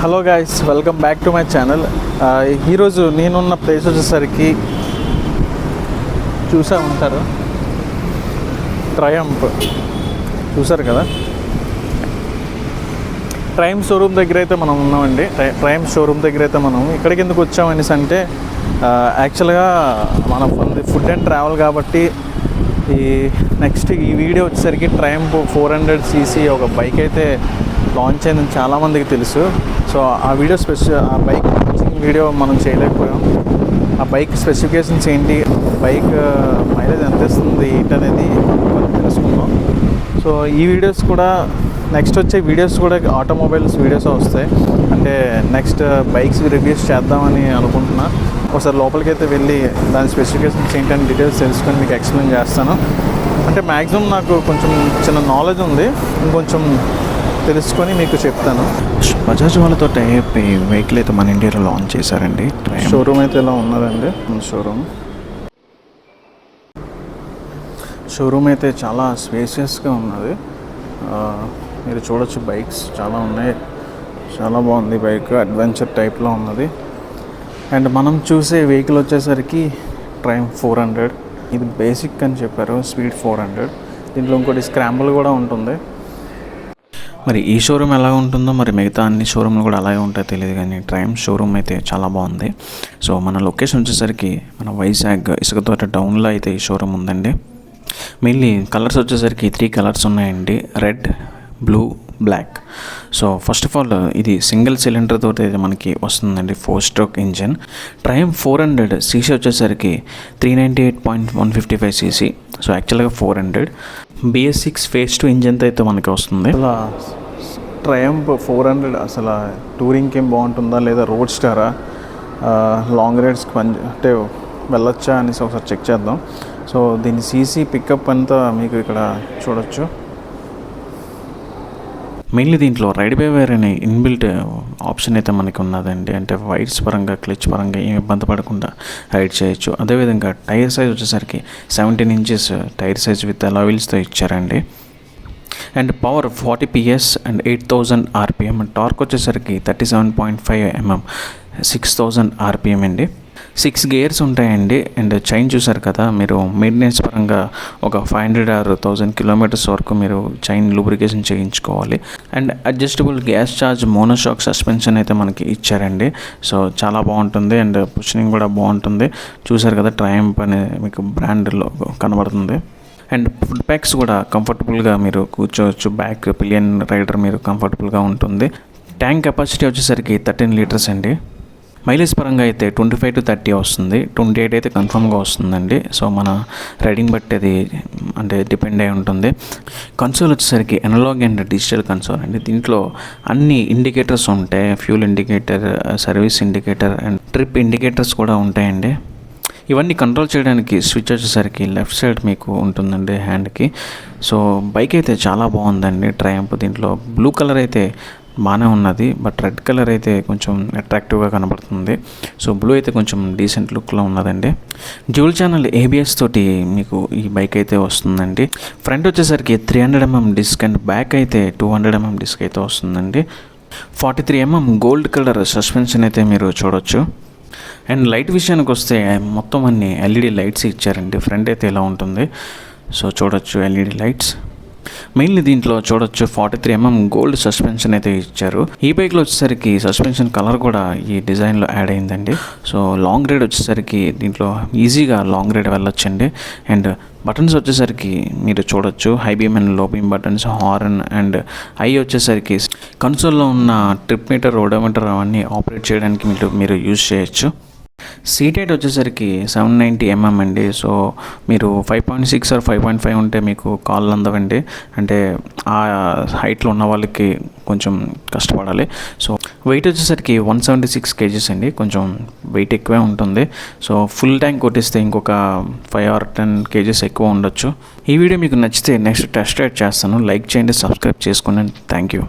Hello guys welcome back to my channel. ఈరోజు నేనున్న place వచ్చేసరికి చూసా ఉంటారు. ట్రయంప్ చూసారు కదా? ట్రైమ్ షోరూమ్ దగ్గర అయితే మనం ఉన్నామండి. ట్రై- ట్రైమ్ షోరూమ్ దగ్గర అయితే మనం ఇక్కడికి ఎందుకు వచ్చామనేసి అంటే యాక్చువల్గా మన ఫుడ్ అండ్ ట్రావెల్ కాబట్టి ఈ నెక్స్ట్ ఈ వీడియో వచ్చేసరికి ట్రైమ్ ఫోర్ హండ్రెడ్ సీసీ ఒక బైక్ అయితే లాంచ్ అయిందని చాలామందికి తెలుసు. సో ఆ వీడియో స్పెసి ఆ బైక్ లాంచింగ్ వీడియో మనం చేయలేకపోయాం. ఆ బైక్ స్పెసిఫికేషన్స్ ఏంటి? బైక్ మైలేజ్ ఎంత ఇస్తుంది? ఏంటనేది మనం తెలుసుకుందాం. సో ఈ వీడియోస్ కూడా నెక్స్ట్ వచ్చే వీడియోస్ కూడా ఆటోమొబైల్స్ వీడియోస్ వస్తాయి. అంటే నెక్స్ట్ బైక్స్ రివ్యూస్ చేద్దామని అనుకుంటున్నా. ఒకసారి లోపలికి అయితే వెళ్ళి దాని స్పెసిఫికేషన్స్ ఏంటని డీటెయిల్స్ తెలుసుకొని మీకు ఎక్స్ప్లెయిన్ చేస్తాను. అంటే మ్యాక్సిమం నాకు కొంచెం చిన్న నాలెడ్జ్ ఉంది. ఇంకొంచెం తెలుసుకొని మీకు చెప్తాను. బజాజ్ వాళ్ళతో టైప్ ఈ వెహికల్ అయితే మన ఇండియాలో లాంచ్ చేశారండి. షోరూమ్ అయితే ఇలా ఉన్నదండి? షోరూమ్. షోరూమ్ అయితే చాలా స్పేసియస్గా ఉన్నది. మీరు చూడొచ్చు బైక్స్ చాలా ఉన్నాయి. చాలా బాగుంది బైక్ అడ్వెంచర్ టైప్లో ఉన్నది. అండ్ మనం చూసే వెహికల్ వచ్చేసరికి ట్రైమ్ ఫోర్ హండ్రెడ్ ఇది బేసిక్ అని చెప్పారు స్పీడ్ ఫోర్ హండ్రెడ్ దీంట్లో ఇంకోటి స్క్రాంబుల్ కూడా ఉంటుంది. మరి ఈ షోరూమ్ ఎలా ఉంటుందో మరి మిగతా అన్ని షోరూమ్లు కూడా అలాగే ఉంటాయో తెలియదు కానీ ట్రైమ్ షోరూమ్ అయితే చాలా బాగుంది. సో మన లొకేషన్ వచ్చేసరికి మన వైజాగ్ ఇసుకతోట డౌన్లో అయితే ఈ షోరూమ్ ఉందండి. మెయిన్లీ కలర్స్ వచ్చేసరికి త్రీ కలర్స్ ఉన్నాయండి red blue black. So first of all ఇది సింగిల్ సిలిండర్ తోటి అయితే మనకి వస్తుందండి four stroke engine. Triumph four hundred CC వచ్చేసరికి three ninety eight point one fifty five CC. So యాక్చువల్గా four hundred. BS six phase two ఇంజిన్తో అయితే మనకి వస్తుంది. అలా ట్రయంప్ ఫోర్ హండ్రెడ్ అసలు టూరింగ్కి ఏం బాగుంటుందా లేదా రోడ్ స్టారా లాంగ్ రైడ్స్కి పని అంటే వెళ్ళొచ్చా అనేసి ఒకసారి చెక్ చేద్దాం. సో దీని సీసీ పికప్ అంతా మీకు ఇక్కడ చూడొచ్చు. మెయిన్లీ దీంట్లో రైడ్ బేవేర్ అనే ఇన్బిల్ట్ uh, ఆప్షన్ అయితే మనకి ఉన్నదండి అంటే వైర్స్ పరంగా క్లచ్ పరంగా ఏమి ఇబ్బంది పడకుండా రైడ్ చేయొచ్చు. అదేవిధంగా టైర్ సైజ్ వచ్చేసరికి seventeen inches uh, tyre size with అలావిల్స్తో ఇచ్చారండి. And power forty PS and eight thousand RPM. Torque వచ్చేసరికి thirty seven point five MM six thousand RPM అండి. సిక్స్ గేర్స్ ఉంటాయండి. అండ్ చైన్ చూసారు కదా మీరు మెయింటెనెన్స్ పరంగా ఒక five hundred or thousand kilometres వరకు మీరు చైన్ లూబ్రికేషన్ చేయించుకోవాలి. And adjustable gas charge monoshock suspension అయితే మనకి ఇచ్చారండి. సో చాలా బాగుంటుంది. అండ్ పుషనింగ్ కూడా బాగుంటుంది. చూసారు కదా ట్రయంప్ అనే మీకు బ్రాండ్లో కనబడుతుంది. అండ్ ఫుడ్ ప్యాక్స్ కూడా కంఫర్టబుల్గా మీరు కూర్చోవచ్చు. బ్యాక్ పిలియన్ రైడర్ మీరు కంఫర్టబుల్గా ఉంటుంది. ట్యాంక్ కెపాసిటీ వచ్చేసరికి థర్టీన్ లీటర్స్ అండి. మైలేజ్ పరంగా అయితే ట్వంటీ ఫైవ్ టు థర్టీ వస్తుంది. ట్వంటీ ఎయిట్ అయితే కన్ఫర్మ్గా వస్తుందండి. సో మన రైడింగ్ బట్టి అది అంటే డిపెండ్ అయి ఉంటుంది. కన్సోల్ వచ్చేసరికి ఎనలాగ్ అండ్ డిజిటల్ కన్సోల్ అండి. దీంట్లో అన్ని ఇండికేటర్స్ ఉంటాయి. Fuel indicator service indicator and trip indicators కూడా ఉంటాయండి. ఇవన్నీ కంట్రోల్ చేయడానికి స్విచ్ వచ్చేసరికి లెఫ్ట్ సైడ్ మీకు ఉంటుందండి హ్యాండ్కి. సో బైక్ అయితే చాలా బాగుందండి. ట్రయంప్ దీంట్లో బ్లూ కలర్ అయితే బాగానే ఉన్నది బట్ రెడ్ కలర్ అయితే కొంచెం అట్రాక్టివ్గా కనబడుతుంది. సో బ్లూ అయితే కొంచెం డీసెంట్ లుక్లో ఉన్నదండి. డ్యూల్ ఛానల్ ఏబిఎస్ తోటి మీకు ఈ బైక్ అయితే వస్తుందండి. ఫ్రంట్ వచ్చేసరికి three hundred MM disc and back అయితే టూ హండ్రెడ్ ఎంఎం డిస్క్ అయితే వస్తుందండి. Forty three MM gold colour suspension అయితే మీరు చూడొచ్చు. అండ్ లైట్ విషయానికి వస్తే మొత్తం అన్ని ఎల్ఈడి లైట్స్ ఇచ్చారండి. ఫ్రంట్ అయితే ఇలా ఉంటుంది. సో చూడొచ్చు ఎల్ఈడి లైట్స్ మెయిన్లీ దీంట్లో చూడొచ్చు forty three MM gold suspension అయితే ఇచ్చారు. ఈ బైక్లో వచ్చేసరికి సస్పెన్షన్ కలర్ కూడా ఈ డిజైన్లో యాడ్ అయిందండి. సో లాంగ్ రైడ్ వచ్చేసరికి దీంట్లో ఈజీగా లాంగ్ రైడ్ వెళ్ళొచ్చండి. అండ్ బటన్స్ వచ్చేసరికి మీరు చూడొచ్చు high beam అండ్లో beam buttons horn and ఐ వచ్చేసరికి కన్సోల్లో ఉన్న ట్రిప్ మీటర్ ఓడోమీటర్ అవన్నీ ఆపరేట్ చేయడానికి మీరు మీరు యూజ్ చేయొచ్చు. సీట్ వచ్చేసరికి సెవెన్ నైంటీ ఎంఎం అండి. సో మీరు five point six or five point five ఉంటే మీకు కాళ్ళు అందవండి. అంటే ఆ హైట్లో ఉన్న వాళ్ళకి కొంచెం కష్టపడాలి. సో వెయిట్ వచ్చేసరికి వన్ సెవెంటీ సిక్స్ కేజీస్ అండి. కొంచెం వెయిట్ ఎక్కువే ఉంటుంది. సో ఫుల్ ట్యాంక్ కొట్టిస్తే ఇంకొక ఫైవ్ ఆర్ టెన్ కేజీస్ ఎక్కువ ఉండొచ్చు. ఈ వీడియో మీకు నచ్చితే నెక్స్ట్ టెస్ట్ రైడ్ చేస్తాను. లైక్ చేయండి సబ్స్క్రైబ్ చేసుకోండి. Thank you